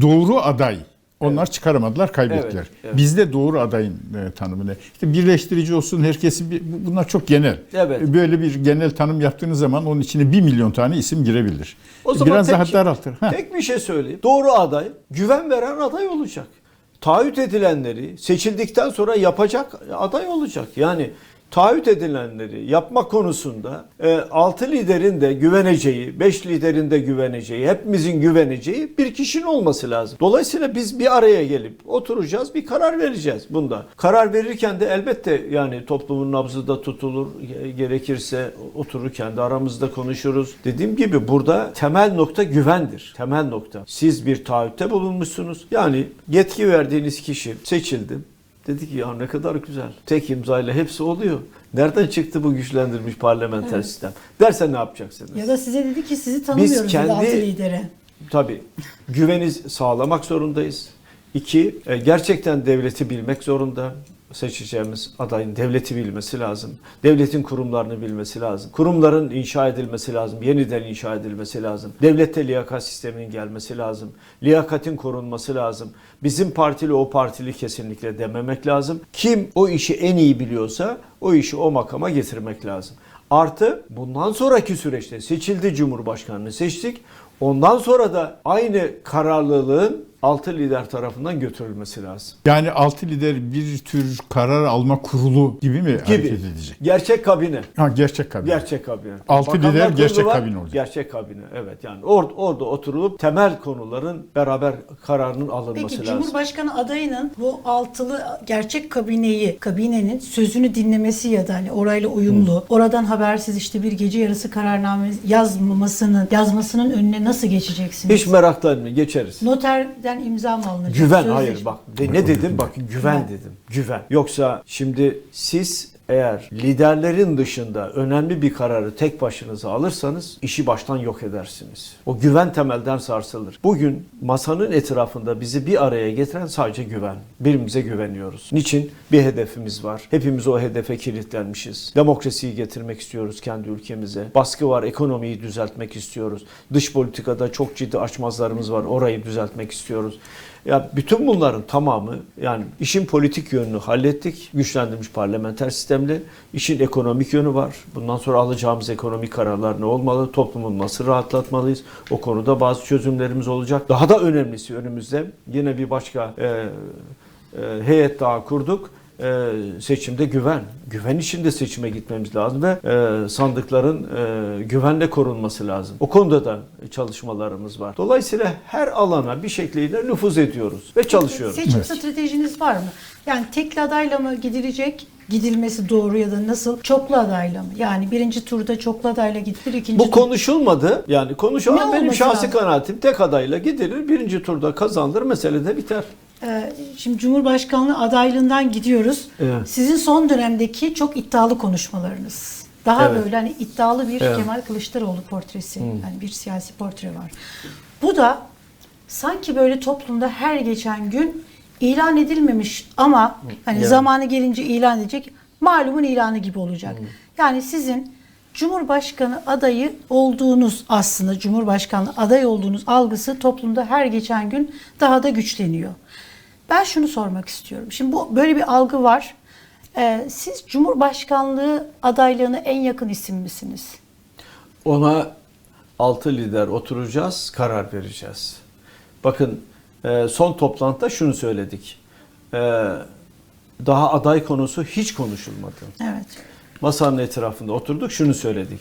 doğru aday onlar çıkaramadılar, kaybettiler. Evet, evet. Bizde doğru adayın e, tanımı ne? İşte birleştirici olsun, herkesi bir, bu- bunlar çok genel. Evet. E, Böyle bir genel tanım yaptığınız zaman onun içine bir milyon tane isim girebilir. O zaman Biraz tek, daha daraltır. Ha. tek bir şey söyleyeyim. Doğru aday, güven veren aday olacak. Taahhüt edilenleri seçildikten sonra yapacak aday olacak. Yani taahhüt edilenleri yapma konusunda 6 liderin de güveneceği, 5 liderin de güveneceği, hepimizin güveneceği bir kişinin olması lazım. Dolayısıyla biz bir araya gelip oturacağız, bir karar vereceğiz bunda. Karar verirken de elbette yani toplumun nabzı da tutulur, ge- gerekirse otururken de aramızda konuşuruz. Dediğim gibi burada temel nokta güvendir. Temel nokta. Siz bir taahhütte bulunmuşsunuz. Yani yetki verdiğiniz kişi seçildi. Dedi ki ya ne kadar güzel. Tek imzayla hepsi oluyor. Nereden çıktı bu güçlendirilmiş parlamenter sistem? Derse ne yapacaksınız? Ya da size dedi ki sizi tanımıyoruz dedi kendi- altı lidere. Tabii. Güveni sağlamak zorundayız. İki, e, gerçekten devleti bilmek zorunda. Seçeceğimiz adayın devleti bilmesi lazım. Devletin kurumlarını bilmesi lazım. Kurumların inşa edilmesi lazım. Yeniden inşa edilmesi lazım. Devlette liyakat sisteminin gelmesi lazım. Liyakatin korunması lazım. Bizim partili o partili kesinlikle dememek lazım. Kim o işi en iyi biliyorsa o işi o makama getirmek lazım. Artı bundan sonraki süreçte seçildi Cumhurbaşkanını seçtik. Ondan sonra da aynı kararlılığın altı lider tarafından götürülmesi lazım. Yani altı lider bir tür karar alma kurulu gibi mi Gibi. hareket edecek? Gerçek kabine. Ha, gerçek kabine. Gerçek kabine. Altı Bakanlar lider gerçek var, kabine olacak. Gerçek kabine evet yani orada, orada oturulup temel konuların beraber kararının alınması Peki lazım. Cumhurbaşkanı adayının bu altılı gerçek kabineyi, kabinenin sözünü dinlemesi ya da hani orayla uyumlu, oradan habersiz işte bir gece yarısı kararname yazmamasının, yazmasının önüne nasıl geçeceksiniz? Hiç meraklanmayın geçeriz. Noterden imza mı alınacak? Güven hayır bak de- ne dedim bak güven Güven. dedim güven. Yoksa şimdi siz eğer liderlerin dışında önemli bir kararı tek başınıza alırsanız işi baştan yok edersiniz. O güven temelden sarsılır. Bugün masanın etrafında bizi bir araya getiren sadece güven. Birbirimize güveniyoruz. Niçin? Bir hedefimiz var. Hepimiz o hedefe kilitlenmişiz. Demokrasiyi getirmek istiyoruz kendi ülkemize. Baskı var, ekonomiyi düzeltmek istiyoruz. Dış politikada çok ciddi açmazlarımız var. Orayı düzeltmek istiyoruz. Ya bütün bunların tamamı yani işin politik yönünü hallettik. Güçlendirilmiş parlamenter sistemle. İşin ekonomik yönü var. Bundan sonra alacağımız ekonomik kararlar ne olmalı? Toplumu nasıl rahatlatmalıyız? O konuda bazı çözümlerimiz olacak. Daha da önemlisi önümüzde yine bir başka e, e, heyet daha kurduk. E, seçimde güven. Güven içinde seçime gitmemiz lazım ve e, sandıkların e, güvenle korunması lazım. O konuda da çalışmalarımız var. Dolayısıyla her alana bir şekliyle nüfuz ediyoruz ve çalışıyoruz. Seçim Evet. stratejiniz var mı? Yani tekli adayla mı gidilecek? Gidilmesi doğru ya da nasıl? Çoklu adayla mı? Yani birinci turda çoklu adayla gidilir, ikinci Bu tur- konuşulmadı. Yani konuşulan benim şahsi lazım? kanaatim tek adayla gidilir. Birinci turda kazanılır. Mesele de biter. Ee, Şimdi Cumhurbaşkanlığı adaylığından gidiyoruz. Evet. Sizin son dönemdeki çok iddialı konuşmalarınız. Daha Evet. böyle hani iddialı bir Evet. Kemal Kılıçdaroğlu portresi. Yani bir siyasi portre var. Bu da sanki böyle toplumda her geçen gün ilan edilmemiş ama hani Evet. zamanı gelince ilan edecek malumun ilanı gibi olacak. Yani sizin Cumhurbaşkanı adayı olduğunuz aslında Cumhurbaşkanlığı aday olduğunuz algısı toplumda her geçen gün daha da güçleniyor. Ben şunu sormak istiyorum. Şimdi bu böyle bir algı var. Ee, siz Cumhurbaşkanlığı adaylığına en yakın isim misiniz? Ona altı lider oturacağız, karar vereceğiz. Bakın e, son toplantıda şunu söyledik. E, Daha aday konusu hiç konuşulmadı. Evet. Masanın etrafında oturduk şunu söyledik.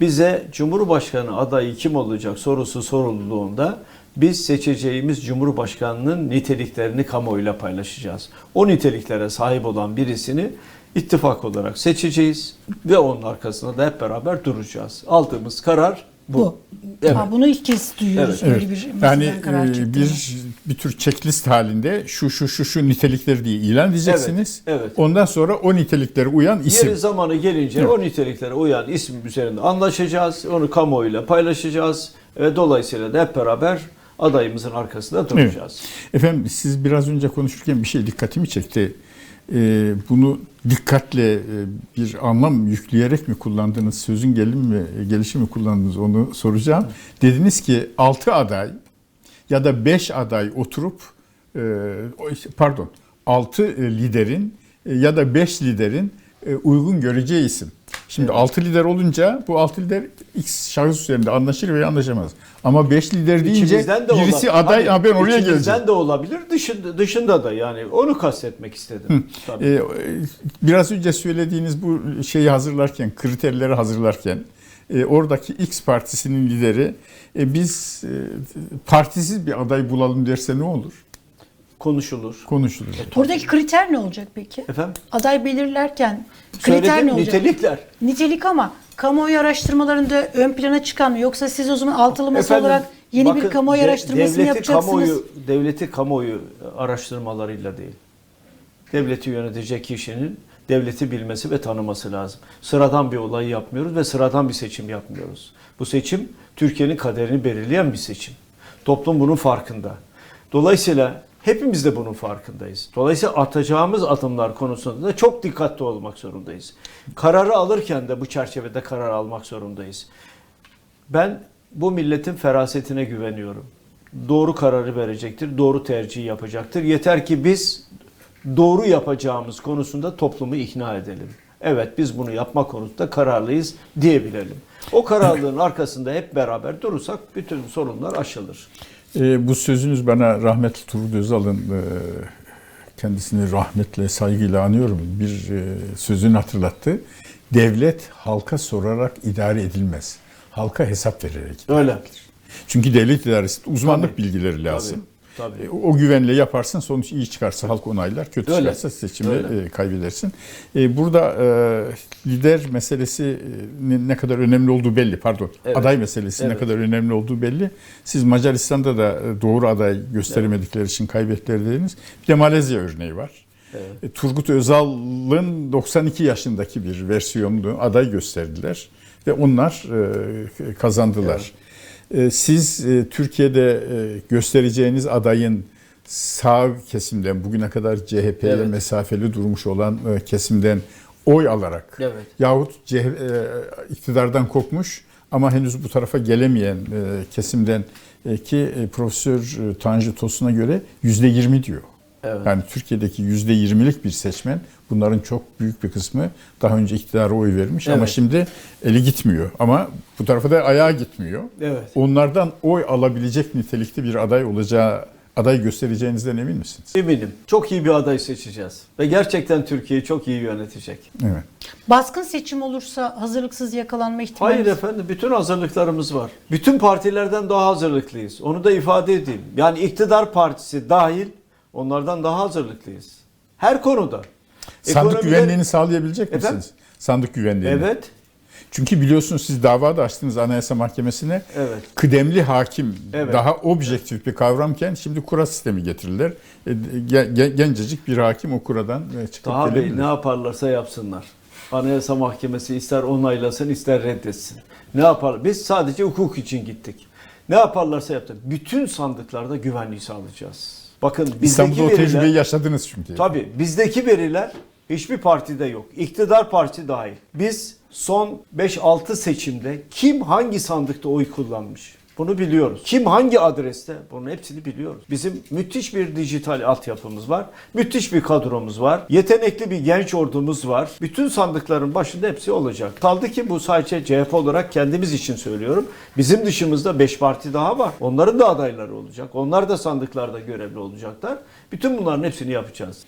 Bize Cumhurbaşkanı adayı kim olacak sorusu sorulduğunda biz seçeceğimiz Cumhurbaşkanının niteliklerini kamuoyuyla paylaşacağız. O niteliklere sahip olan birisini ittifak olarak seçeceğiz ve onun arkasında da hep beraber duracağız. Aldığımız karar bu. Bu. Evet. Ha, bunu ilk kez duyuyoruz Evet. böyle bir Yani e, bir bir tür checklist halinde şu şu şu şu nitelikleri diye ilan edeceksiniz. Evet, evet. Ondan sonra o niteliklere uyan isim. Yeri zamanı gelince Evet. o niteliklere uyan isim üzerinde anlaşacağız. Onu kamuoyuyla paylaşacağız. Ve dolayısıyla da hep beraber adayımızın arkasında duracağız. Efendim siz biraz önce konuşurken bir şey dikkatimi çekti. Ee, bunu dikkatle e, bir anlam yükleyerek mi kullandınız, sözün gelimi mi, gelişi mi kullandınız onu soracağım. Dediniz ki 6 aday ya da 5 aday oturup e, pardon 6 liderin e, ya da 5 liderin uygun göreceği isim. Şimdi 6 lider olunca bu 6 lider X şahıs üzerinde anlaşır veya anlaşamaz. Ama 5 lider deyince İçimizden de birisi olabilir. aday Hani ha ben oraya içimizden geleceğim. de olabilir, dışında, dışında da yani onu kastetmek istedim. Tabii. Ee, biraz önce söylediğiniz bu şeyi hazırlarken, kriterleri hazırlarken e, oradaki X partisinin lideri e, biz e, partisiz bir aday bulalım derse ne olur? Konuşulur. Konuşulur. Buradaki kriter ne olacak peki? Efendim? Aday belirlerken kriter Söyledim ne olacak? nitelikler. Nitelik ama kamuoyu araştırmalarında ön plana çıkan mı? Yoksa siz o zaman altılı masa Efendim, olarak yeni bir bakın, kamuoyu de- araştırması mı devleti yapacaksınız? Kamuoyu, devleti kamuoyu araştırmalarıyla değil. Devleti yönetecek kişinin devleti bilmesi ve tanıması lazım. Sıradan bir olayı yapmıyoruz ve sıradan bir seçim yapmıyoruz. Bu seçim Türkiye'nin kaderini belirleyen bir seçim. Toplum bunun farkında. Dolayısıyla hepimiz de bunun farkındayız. Dolayısıyla atacağımız adımlar konusunda da çok dikkatli olmak zorundayız. Kararı alırken de bu çerçevede karar almak zorundayız. Ben bu milletin ferasetine güveniyorum. Doğru kararı verecektir, doğru tercihi yapacaktır. Yeter ki biz doğru yapacağımız konusunda toplumu ikna edelim. Evet biz bunu yapma konusunda kararlıyız diyebilelim. O kararlılığın arkasında hep beraber durursak bütün sorunlar aşılır. E, bu sözünüz bana rahmetli Turgut Özal'ın e, kendisini rahmetle, saygıyla anıyorum. Bir e, sözünü hatırlattı. Devlet halka sorarak idare edilmez. Halka hesap vererek. Öyle. Çünkü devlet idaresi uzmanlık Tabii. bilgileri lazım. Tabii. E, O güvenle yaparsın sonuç iyi çıkarsa halk onaylar, kötü Öyle. çıkarsa seçimi Öyle. e, kaybedersin. E, Burada lider meselesinin ne kadar önemli olduğu belli. Pardon. Evet. Aday meselesi ne Evet. kadar önemli olduğu belli. Siz Macaristan'da da doğru aday gösteremedikleri için kaybettiler dediniz. Bir de Malezya örneği var. Evet. Turgut Özal'ın 92 yaşındaki bir versiyonunu aday gösterdiler ve onlar kazandılar. E, Siz e, Türkiye'de e, göstereceğiniz adayın sağ kesimden bugüne kadar CHP'ye Evet. mesafeli durmuş olan e, kesimden oy alarak Evet. yahut CHP, iktidardan kopmuş ama henüz bu tarafa gelemeyen kesimden ki Profesör Tanju Tosun'a göre yüzde yirmi diyor. Evet. Yani Türkiye'deki yüzde yirmilik bir seçmen bunların çok büyük bir kısmı daha önce iktidara oy vermiş ama Evet. şimdi eli gitmiyor. Ama bu tarafa da ayağı gitmiyor. Evet. Onlardan oy alabilecek nitelikte bir aday olacağı, aday göstereceğinizden emin misiniz? Eminim. Çok iyi bir aday seçeceğiz. Ve gerçekten Türkiye'yi çok iyi yönetecek. Evet. Baskın seçim olursa hazırlıksız yakalanma ihtimali. Hayır efendim bütün hazırlıklarımız var. Bütün partilerden daha hazırlıklıyız. Onu da ifade edeyim. Yani iktidar partisi dahil onlardan daha hazırlıklıyız. Her konuda. Sandık Ekonomide- güvenliğini sağlayabilecek Efendim? misiniz? Sandık güvenliğini. Evet. Çünkü biliyorsunuz siz dava da açtınız Anayasa Mahkemesi'ne. Evet. Kıdemli hakim Evet. daha objektif bir kavramken şimdi kura sistemi getirirler. E, ge- ge- Gencecik bir hakim o kuradan e, çıkıp Bey gelebilir. ne yaparlarsa yapsınlar. Anayasa Mahkemesi ister onaylasın ister reddetsin. Ne yapar? Biz sadece hukuk için gittik. Ne yaparlarsa yaptı. Bütün sandıklarda güvenliği sağlayacağız. Bakın bizdeki İstanbul'da o veriler, tecrübeyi yaşadınız çünkü. Tabii bizdeki veriler hiçbir partide yok. İktidar parti dahil. Biz son 5-6 seçimde kim hangi sandıkta oy kullanmış? Bunu biliyoruz. Kim hangi adreste? Bunun hepsini biliyoruz. Bizim müthiş bir dijital altyapımız var. Müthiş bir kadromuz var. Yetenekli bir genç ordumuz var. Bütün sandıkların başında hepsi olacak. Kaldı ki bu sadece CHP olarak kendimiz için söylüyorum. Bizim dışımızda 5 parti daha var. Onların da adayları olacak. Onlar da sandıklarda görevli olacaklar. Bütün bunların hepsini yapacağız.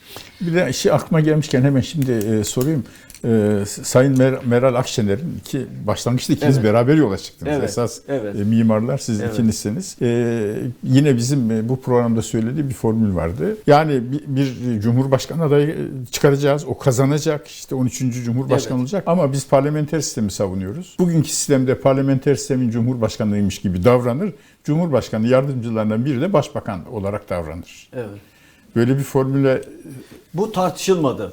Bir de şey aklıma gelmişken hemen şimdi e, sorayım. E, Sayın Mer- Meral Akşener'in ki başlangıçta ikiniz Evet. beraber yola çıktınız. Evet, Esas evet. e, mimarlar siz Evet. ikinizsiniz. E, yine bizim e, bu programda söylediği bir formül vardı. Yani bir, bir Cumhurbaşkanı adayı e, çıkaracağız. O kazanacak. işte 13. Cumhurbaşkanı Evet. olacak. Ama biz parlamenter sistemi savunuyoruz. Bugünkü sistemde parlamenter sistemin Cumhurbaşkanlığıymış gibi davranır. Cumhurbaşkanı yardımcılarından biri de başbakan olarak davranır. Evet. Böyle bir formüle Bu tartışılmadı.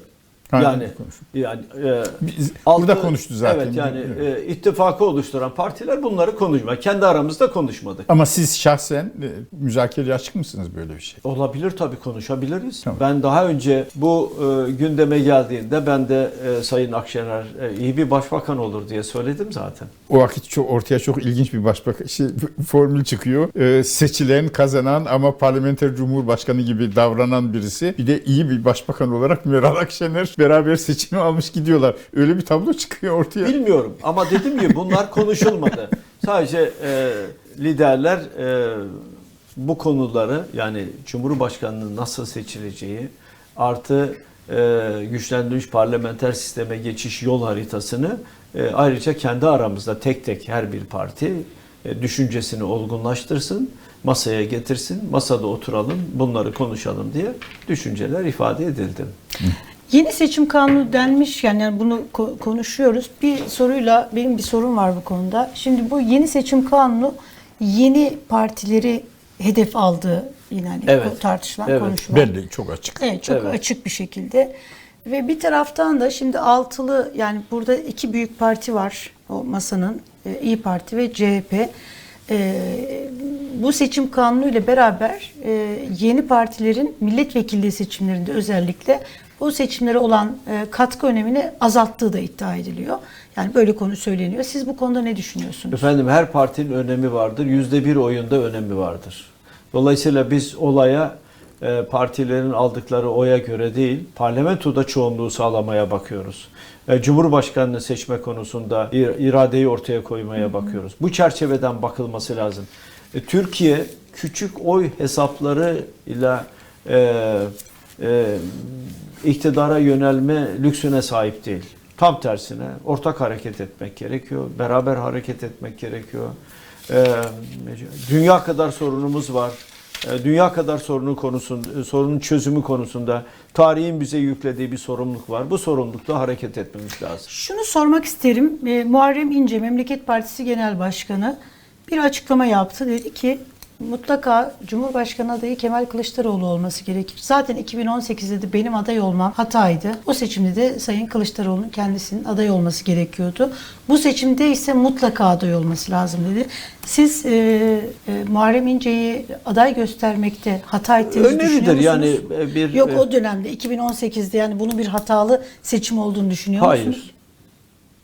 Yani yani e, Biz- altı- burada konuştu zaten. Evet yani e, ittifakı oluşturan partiler bunları konuşma. Kendi aramızda konuşmadık. Ama siz şahsen e, müzakereye açık mısınız böyle bir şey? Olabilir tabii konuşabiliriz. Tamam. Ben daha önce bu e, gündeme geldiğinde ben de e, Sayın Akşener e, iyi bir başbakan olur diye söyledim zaten. O vakit çok ortaya çok ilginç bir başbakan şey, formül çıkıyor. Ee, seçilen, kazanan ama parlamenter cumhurbaşkanı gibi davranan birisi. Bir de iyi bir başbakan olarak Meral Akşener beraber seçimi almış gidiyorlar. Öyle bir tablo çıkıyor ortaya. Bilmiyorum ama dediğim gibi bunlar konuşulmadı. Sadece e, liderler e, bu konuları yani Cumhurbaşkanı'nın nasıl seçileceği artı e, güçlendirilmiş parlamenter sisteme geçiş yol haritasını e, ayrıca kendi aramızda tek tek her bir parti e, düşüncesini olgunlaştırsın, masaya getirsin, masada oturalım, bunları konuşalım diye düşünceler ifade edildi. Yeni seçim kanunu denmişken yani bunu ko- konuşuyoruz. Bir soruyla benim bir sorum var bu konuda. Şimdi bu yeni seçim kanunu yeni partileri hedef aldı yine hani Evet. tartışılan Evet. konuşulan. Belli, çok açık. Evet çok Evet. açık bir şekilde. Ve bir taraftan da şimdi altılı yani burada iki büyük parti var o masanın e, İyi Parti ve CHP. E, bu seçim kanunu ile beraber e, yeni partilerin milletvekilliği seçimlerinde özellikle bu seçimlere olan e, katkı önemini azalttığı da iddia ediliyor. Yani böyle konu söyleniyor. Siz bu konuda ne düşünüyorsunuz? Efendim her partinin önemi vardır. Yüzde bir oyunda önemi vardır. Dolayısıyla biz olaya e, partilerin aldıkları oya göre değil, parlamentoda çoğunluğu sağlamaya bakıyoruz. E, Cumhurbaşkanını seçme konusunda ir- iradeyi ortaya koymaya bakıyoruz. Bu çerçeveden bakılması lazım. E, Türkiye küçük oy hesapları ile e, e, iktidara yönelme lüksüne sahip değil. Tam tersine ortak hareket etmek gerekiyor, beraber hareket etmek gerekiyor. Ee, dünya kadar sorunumuz var. Ee, dünya kadar sorunun konusunda, sorunun çözümü konusunda tarihin bize yüklediği bir sorumluluk var. Bu sorumlulukla hareket etmemiz lazım. Şunu sormak isterim. E, Muharrem İnce, Memleket Partisi Genel Başkanı bir açıklama yaptı. Dedi ki mutlaka Cumhurbaşkanı adayı Kemal Kılıçdaroğlu olması gerekir. Zaten 2018'de de benim aday olmam hataydı. O seçimde de Sayın Kılıçdaroğlu'nun kendisinin aday olması gerekiyordu. Bu seçimde ise mutlaka aday olması lazım dedi. Siz e, e, Muharrem İnce'yi aday göstermekte hata ettiğinizi düşünüyor Öneridir musunuz? yani e, bir Yok e, o dönemde 2018'de yani bunun bir hatalı seçim olduğunu düşünüyor musunuz? hayır.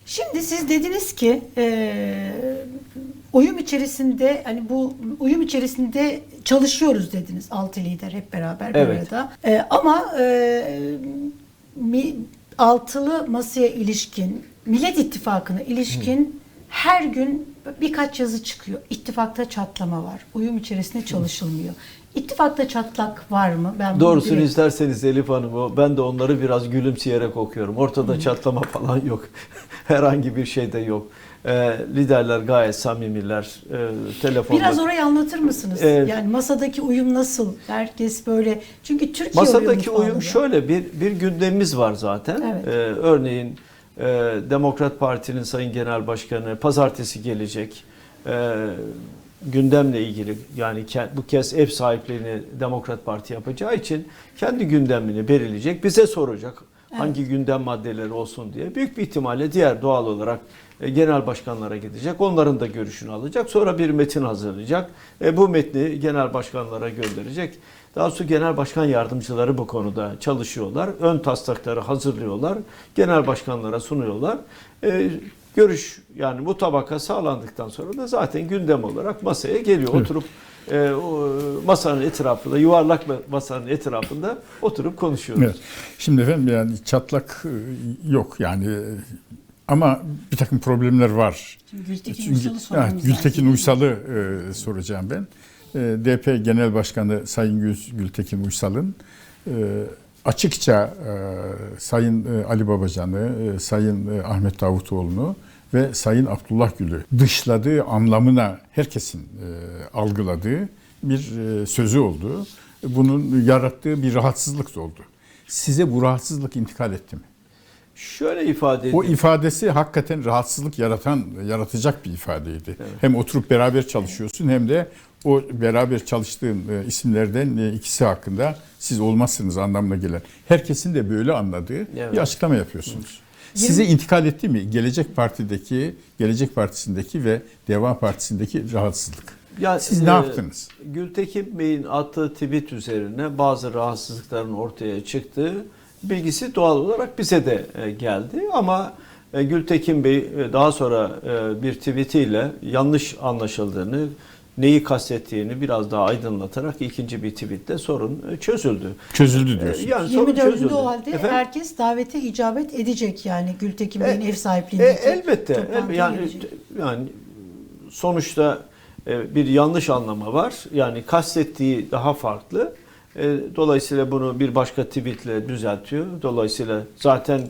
Şimdi siz dediniz ki e, uyum içerisinde hani bu uyum içerisinde çalışıyoruz dediniz altı lider hep beraber bir Evet. arada. E, ama e, mi, altılı masaya ilişkin Millet İttifakı'na ilişkin her gün birkaç yazı çıkıyor. İttifakta çatlama var. Uyum içerisinde çalışılmıyor. İttifakta çatlak var mı? Ben Doğrusunu direkt- isterseniz Elif Hanım, o- ben de onları biraz gülümseyerek okuyorum. Ortada çatlama falan yok. Herhangi bir şey de yok. Ee, liderler gayet samimiler. Ee, telefonda Biraz orayı anlatır mısınız? Evet. Yani masadaki uyum nasıl? Herkes böyle çünkü Türkiye Masadaki uyum da. şöyle bir bir gündemimiz var zaten. Evet. Ee, örneğin e, Demokrat Parti'nin Sayın Genel Başkanı pazartesi gelecek. Ee, gündemle ilgili yani bu kez ev sahipliğini Demokrat Parti yapacağı için kendi gündemini belirleyecek. Bize soracak hangi gündem maddeleri olsun diye. Büyük bir ihtimalle diğer doğal olarak e, genel başkanlara gidecek. Onların da görüşünü alacak. Sonra bir metin hazırlayacak. E, bu metni genel başkanlara gönderecek. Daha sonra genel başkan yardımcıları bu konuda çalışıyorlar. Ön taslakları hazırlıyorlar. Genel başkanlara sunuyorlar. E, görüş yani bu tabaka sağlandıktan sonra da zaten gündem olarak masaya geliyor. Oturup e, o, masanın etrafında, yuvarlak masanın etrafında oturup konuşuyoruz. Evet. Şimdi efendim yani çatlak e, yok yani e, ama bir takım problemler var. Şimdi Gültekin Çünkü- Uysal'ı sormamız Gültekin. Uysal'ı e, soracağım ben. E, DP Genel Başkanı Sayın Gül, Gültekin Uysal'ın e, açıkça e, Sayın e, Ali Babacan'ı, e, Sayın e, Ahmet Davutoğlu'nu ve Sayın Abdullah Gül'ü dışladığı anlamına herkesin e, algıladığı bir e, sözü oldu. Bunun yarattığı bir rahatsızlık da oldu. Size bu rahatsızlık intikal etti mi? Şöyle ifade edeyim. O ifadesi hakikaten rahatsızlık yaratan, yaratacak bir ifadeydi. Hem oturup beraber çalışıyorsun hem de o beraber çalıştığın e, isimlerden e, ikisi hakkında siz olmazsınız anlamına gelen. Herkesin de böyle anladığı Evet. bir açıklama yapıyorsunuz. Size intikal etti mi Gelecek Parti'deki, Gelecek Partisi'ndeki ve Deva Partisi'ndeki rahatsızlık? Ya, Siz e, ne yaptınız? Gültekin Bey'in attığı tweet üzerine bazı rahatsızlıkların ortaya çıktığı bilgisi doğal olarak bize de e, geldi ama e, Gültekin Bey e, daha sonra e, bir tweetiyle yanlış anlaşıldığını, neyi kastettiğini biraz daha aydınlatarak ikinci bir tweetle sorun e, çözüldü. Çözüldü E, diyorsunuz. Yani sorun 24'ünde çözüldü. o halde Efendim? herkes davete icabet edecek yani Gültekin Bey'in E, ev E, sahipliğindeki elbette. toplantıya El- yani gelecek. yani sonuçta e, bir yanlış anlama var. Yani kastettiği daha farklı. E, Dolayısıyla bunu bir başka tweetle düzeltiyor. Dolayısıyla zaten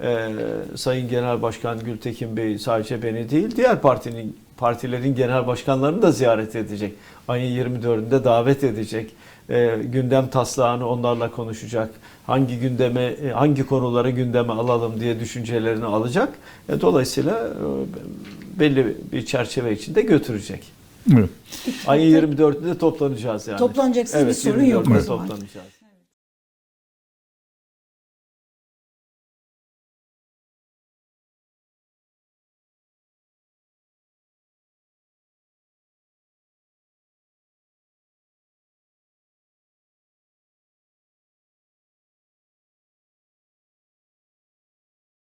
e, Sayın Genel Başkan Gültekin Bey sadece beni değil, diğer partinin partilerin genel başkanlarını da ziyaret edecek. Ayın 24'ünde davet edecek. E, gündem taslağını onlarla konuşacak. Hangi gündeme, e, hangi konuları gündeme alalım diye düşüncelerini alacak. E, dolayısıyla e, belli bir çerçeve içinde götürecek. Evet. Ayın 24'ünde toplanacağız yani. Toplanacaksınız, bir sorun yok Evet, 24'ünde o zaman. toplanacağız.